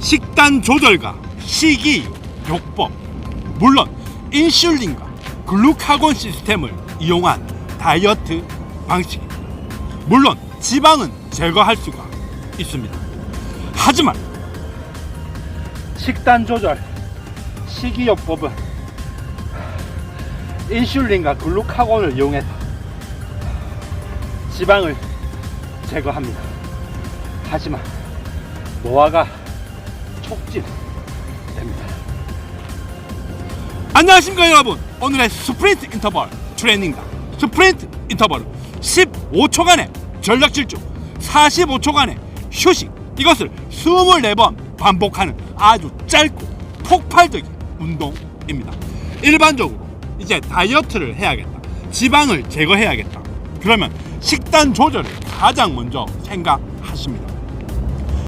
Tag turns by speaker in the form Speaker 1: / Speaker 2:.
Speaker 1: 식단 조절과 식이 요법 물론 인슐린과 글루카곤 시스템을 이용한 다이어트 방식입니다. 물론 지방은 제거할 수가 있습니다. 하지만 식단 조절 식이요법은 인슐린과 글루카곤을 이용해서 지방을 제거합니다. 하지만 노화가 촉진됩니다. 안녕하십니까 여러분. 오늘의 스프린트 인터벌 트레이닝다. 스프린트 인터벌은 15초간의 전력 질주 45초간의 휴식 이것을 24번 반복하는 아주 짧고 폭발적인 운동입니다. 일반적으로 이제 다이어트를 해야겠다 지방을 제거해야겠다. 그러면 식단 조절을 가장 먼저 생각하십니다